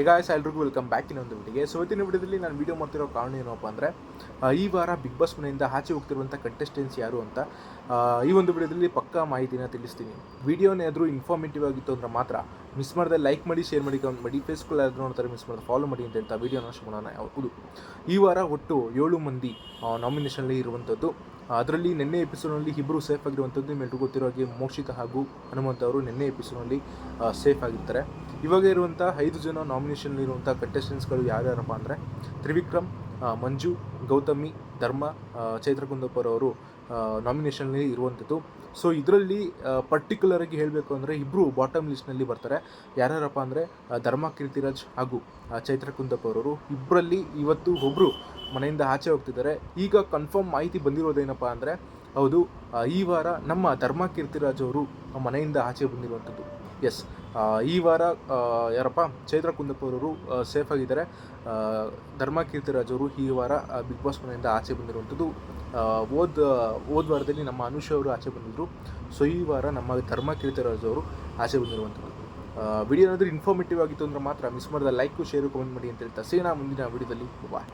ಈಗ ಎಲ್ರಿಗೂ welcome back ಇನ್ನೊಂದು ವಿಡಿಯೋಗೆ ಸೊ ಇವತ್ತಿನ ವಿಡಿಯೋದಲ್ಲಿ ನಾನು ವಿಡಿಯೋ ಮಾಡ್ತಿರೋ ಕಾರಣ ಏನಪ್ಪ ಅಂದರೆ ಈ ವಾರ ಬಿಗ್ ಬಾಸ್ ಮನೆಯಿಂದ ಆಚೆ ಹೋಗ್ತಿರುವಂಥ ಕಂಟೆಸ್ಟೆನ್ಸ್ ಯಾರು ಅಂತ ಈ ಒಂದು ವಿಡಿಯೋದಲ್ಲಿ ಪಕ್ಕಾ ಮಾಹಿತಿನ ತಿಳಿಸ್ತೀನಿ. ವಿಡಿಯೋನೇ ಆದರೂ ಇನ್ಫಾರ್ಮೇಟಿವ್ ಆಗಿತ್ತು ಅಂದ್ರೆ ಮಾತ್ರ ಮಿಸ್ ಮಾಡಿದೆ ಲೈಕ್ ಮಾಡಿ ಶೇರ್ ಮಾಡಿ ಕಮೆಂಟ್ ಮಾಡಿ ಫೇಸ್ಬುಕ್ ಆದರೂ ನೋಡ್ತಾರೆ ಮಿಸ್ ಮಾಡಿದ್ರೆ ಫಾಲೋ ಮಾಡಿ ಅಂತ ವಿಡಿಯೋನ ಶುರು ಮಾಡೋಣ ಹೌದು. ಈ ವಾರ ಒಟ್ಟು ಏಳು ಮಂದಿ ನಾಮಿನೇಷನಲ್ಲಿ ಇರುವಂಥದ್ದು ಅದರಲ್ಲಿ ನಿನ್ನೆ ಎಪಿಸೋಡ್ನಲ್ಲಿ ಇಬ್ಬರು ಸೇಫ್ ಆಗಿರುವಂಥದ್ದು ನಿಮ್ಮೆಲ್ಲರಿಗೂ ಗೊತ್ತಿರೋ ಹಾಗೆ ಮೋಕ್ಷಿತ ಹಾಗೂ ಹನುಮಂತ ಅವರು ನಿನ್ನೆ ಎಪಿಸೋಡ್ನಲ್ಲಿ ಸೇಫ್ ಆಗಿರ್ತಾರೆ. ಇವಾಗ ಇರುವಂಥ ಐದು ಜನ ನಾಮಿನೇಷನ್ ಇರುವಂಥ ಕಂಟೆಸ್ಟೆಂಟ್ಸ್ಗಳು ಯಾರ್ಯಾರಪ್ಪ ಅಂದರೆ ತ್ರಿವಿಕ್ರಮ್ ಮಂಜು ಗೌತಮಿ, ಧರ್ಮ ಚೈತ್ರ ಕುಂದಪ್ಪರ್ ಅವರು ನಾಮಿನೇಷನ್ನಲ್ಲಿ ಇರುವಂಥದ್ದು ಸೊ ಇದರಲ್ಲಿ ಪರ್ಟಿಕ್ಯುಲರ್ ಆಗಿ ಹೇಳಬೇಕು ಅಂದರೆ ಇಬ್ಬರು ಬಾಟಮ್ ಲಿಸ್ಟ್ನಲ್ಲಿ ಬರ್ತಾರೆ. ಯಾರ್ಯಾರಪ್ಪ ಅಂದರೆ ಧರ್ಮ, ಕೀರ್ತಿರಾಜ್ ಹಾಗೂ ಚೈತ್ರ ಕುಂದಪ್ಪರವರು ಇಬ್ಬರಲ್ಲಿ ಇವತ್ತು ಒಬ್ಬರು ಮನೆಯಿಂದ ಆಚೆ ಹೋಗ್ತಿದ್ದಾರೆ. ಈಗ ಕನ್ಫರ್ಮ್ ಮಾಹಿತಿ ಬಂದಿರೋದೇನಪ್ಪ ಅಂದರೆ, ಹೌದು ಈ ವಾರ ನಮ್ಮ ಧರ್ಮ, ಕೀರ್ತಿರಾಜ್ ಅವರು ಮನೆಯಿಂದ ಆಚೆ ಬಂದಿರುವಂಥದ್ದು ಎಸ್ ಈ ವಾರ ಯಾರಪ್ಪ ಚೈತ್ರ ಕುಂದಪ್ಪರವರು ಸೇಫ್ ಆಗಿದ್ದಾರೆ. ಧರ್ಮ, ಕೀರ್ತಿರಾಜ್ ಅವರು ಈ ವಾರ ಬಿಗ್ ಬಾಸ್ ಮನೆಯಿಂದ ಆಚೆ ಬಂದಿರುವಂಥದ್ದು ಓದ್ ಹೋದ ವಾರದಲ್ಲಿ ನಮ್ಮ ಅನುಷ್ ಅವರು ಆಚೆ ಬಂದಿದ್ದರು ಸೊ, ಈ ವಾರ ನಮ್ಮ ಧರ್ಮ ಕೀರ್ತರಾಜವರು ಆಚೆ ಬಂದಿರುವಂಥದ್ದು. ವಿಡಿಯೋ ಏನಾದರೂ ಇನ್ಫಾರ್ಮೇಟಿವ್ ಆಗಿತ್ತು ಅಂದ್ರೆ ಮಾತ್ರ ಮಿಸ್ ಮಾಡಿದ ಲೈಕು ಶೇರು ಕಮೆಂಟ್ ಮಾಡಿ ಅಂತ ಹೇಳ್ತಾ. ಸೇನಾ ಮುಂದಿನ ವಿಡಿಯೋದಲ್ಲಿ ಬಾಯ್